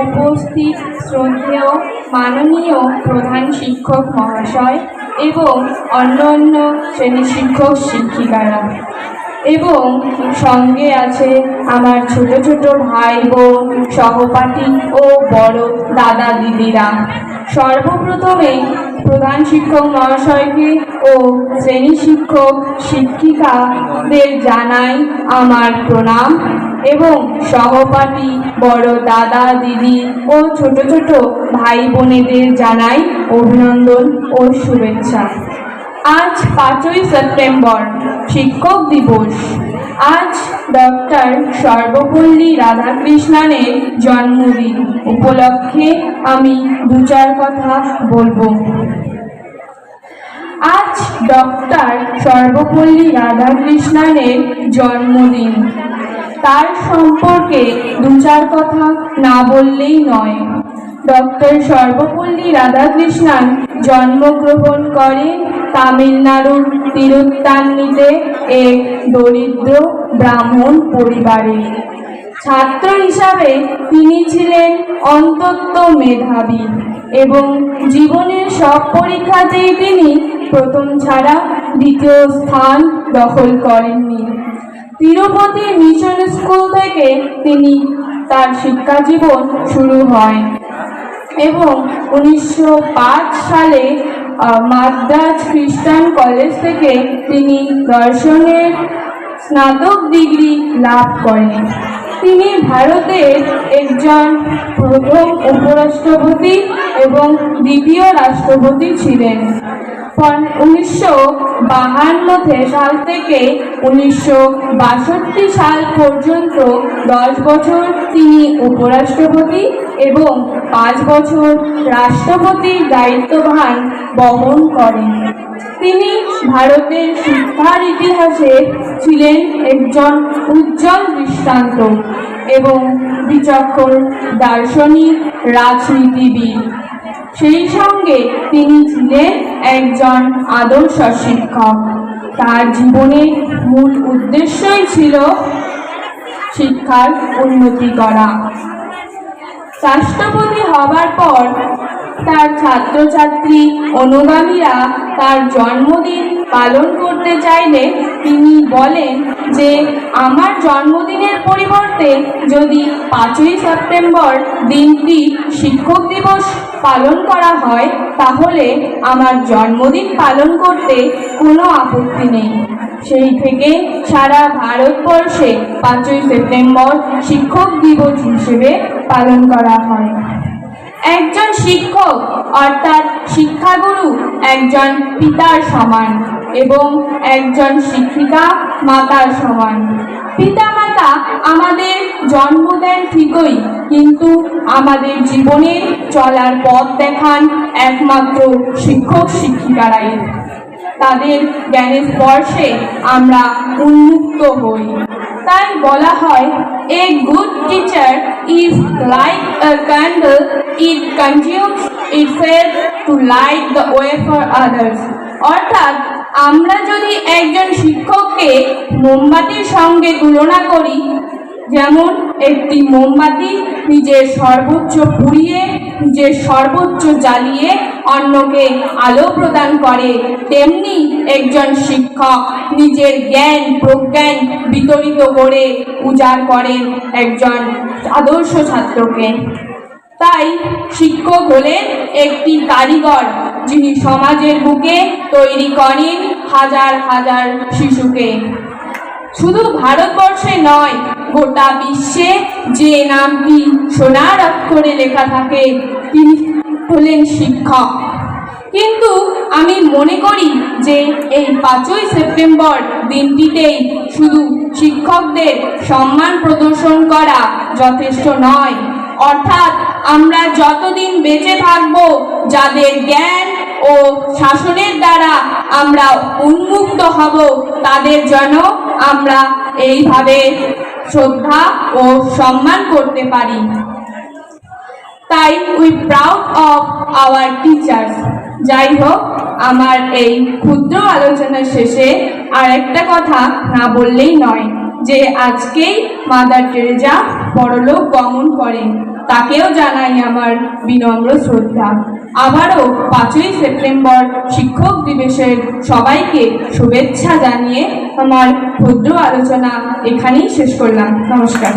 উপস্থিত শ্রদ্ধেয় মাননীয় প্রধান শিক্ষক মহাশয় এবং অন্য অন্য শ্রেণি শিক্ষক শিক্ষিকারা এবং সঙ্গে আছে আমার ছোট ছোট ভাই বোন, সহপাঠী ও বড় দাদা দিদিরা। সর্বপ্রথমে প্রধান শিক্ষক মহাশয়কে ও শ্রেণি শিক্ষক শিক্ষিকাদের জানাই আমার প্রণাম এবং সহপাঠী, বড় দাদা দিদি ও ছোট ছোট ভাই বোনেদের জানাই অভিনন্দন ও শুভেচ্ছা। আজ পাঁচই সেপ্টেম্বর। শিক্ষক দিবস। আজ ডক্টর সর্বপল্লী রাধাকৃষ্ণনের জন্মদিন। উপলক্ষে আমি দু চার কথা বলব। আজ ডক্টর সর্বপল্লী রাধাকৃষ্ণনের জন্মদিন। তার সম্পর্কে দু চার কথা না বললেই নয়। ডক্টর সর্বপল্লী রাধাকৃষ্ণন জন্মগ্রহণ করেন তামিলনাড়ুর তিরুত্তান্নিতে এক দরিদ্র ব্রাহ্মণ পরিবারে। ছাত্র হিসাবে তিনি ছিলেন অন্তত মেধাবী এবং জীবনের সব পরীক্ষাতেই তিনি প্রথম ছাড়া দ্বিতীয় স্থান দখল করেননি। তিরুপতি মিশন স্কুল থেকে তিনি তার শিক্ষা জীবন শুরু হয় এবং উনিশশো পাঁচ সালে মাদ্রাজ খ্রিস্টান কলেজ থেকে তিনি দর্শনের স্নাতক ডিগ্রি লাভ করেন। তিনি ভারতের একজন প্রথম উপরাষ্ট্রপতি এবং দ্বিতীয় রাষ্ট্রপতি ছিলেন। উনিশশো বাহান্ন সাল থেকে উনিশশো বাষট্টি সাল পর্যন্ত দশ বছর তিনি উপরাষ্ট্রপতি এবং পাঁচ বছর রাষ্ট্রপতির দায়িত্বভার বহন করেন। তিনি ভারতের শিক্ষার ইতিহাসে ছিলেন একজন উজ্জ্বল দৃষ্টান্ত এবং বিচক্ষণ দার্শনিক রাজনীতিবিদ। সেই সঙ্গে তিনি ছিলেন একজন আদর্শ শিক্ষক। তার জীবনের মূল উদ্দেশ্যই ছিল শিক্ষার উন্নতি করা। রাষ্ট্রপতি হবার পর তার ছাত্রছাত্রী অনুগামীরা তার জন্মদিন পালন করতে চাইলে তিনি বলেন যে আমার জন্মদিনের পরিবর্তে যদি পাঁচই সেপ্টেম্বর দিনটি শিক্ষক দিবস পালন করা হয়, তাহলে আমার জন্মদিন পালন করতে কোনো আপত্তি নেই। সেই থেকে সারা ভারতবর্ষে পাঁচই সেপ্টেম্বর শিক্ষক দিবস হিসেবে পালন করা হয়। একজন শিক্ষক, অর্থাৎ শিক্ষাগুরু, একজন পিতার সমান এবং একজন শিক্ষিকা মাতার সমান। পিতা মাতা আমাদের জন্ম দেন ঠিকই, কিন্তু আমাদের জীবনে চলার পথ দেখান একমাত্র শিক্ষক শিক্ষিকারাই। তাদের জ্ঞানের স্পর্শে আমরা উন্মুক্ত হই। তাই বলা হয় a good teacher is like a candle it consumes itself to light the way for others অর্থাৎ, আমরা যদি একজন শিক্ষককে মোমবাতির সঙ্গে তুলনা করি, যেমন একটি মোমবাতি নিজের সর্বোচ্চ পুড়িয়ে নিজের সর্বোচ্চ জ্বালিয়ে অন্যকে আলো প্রদান করে, তেমনি একজন শিক্ষক নিজের জ্ঞান, প্রজ্ঞান বিতরিত করে উজাড় করেন একজন আদর্শ ছাত্রকে। তাই শিক্ষক হলেন একটি কারিগর যিনি সমাজের বুকে তৈরি করেন হাজার হাজার শিশুকে। শুধু ভারতবর্ষে নয় গোটা বিশ্বে যে নামটি সোনার অক্ষরে লেখা থাকে, তিনি হলেন শিক্ষক। কিন্তু আমি মনে করি যে এই পাঁচই সেপ্টেম্বর দিনটিতেই শুধু শিক্ষকদের সম্মান প্রদর্শন করা যথেষ্ট নয়। অর্থাৎ আমরা যতদিন বেঁচে থাকব, যাদের জ্ঞান ও শাসনের দ্বারা আমরা উন্মুক্ত হব, তাদের জন্য আমরা এইভাবে শ্রদ্ধা ও সম্মান করতে পারি। তাই we proud of our teachers. যাই হোক, আমার এই ক্ষুদ্র আলোচনার শেষে আর একটা কথা না বললেই নয়, যে আজকেই মাদার টেরেজা পরলোক গমন করেন, তাকেও জানাই আমার বিনম্র শ্রদ্ধা। আবারও পাঁচই সেপ্টেম্বর শিক্ষক দিবসের সবাইকে শুভেচ্ছা জানিয়ে আমার ক্ষুদ্র আলোচনা এখানেই শেষ করলাম। নমস্কার।